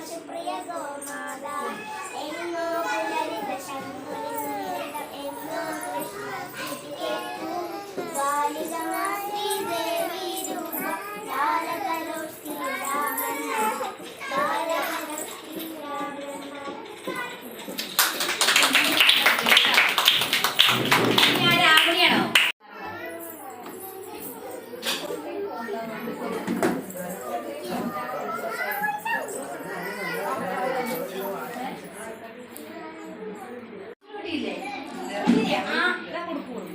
പശുപ്രിയ ഗോമാത കിട്ടിയില്ലേ ആ ഇതാ കൊടുക്കുള്ളൂ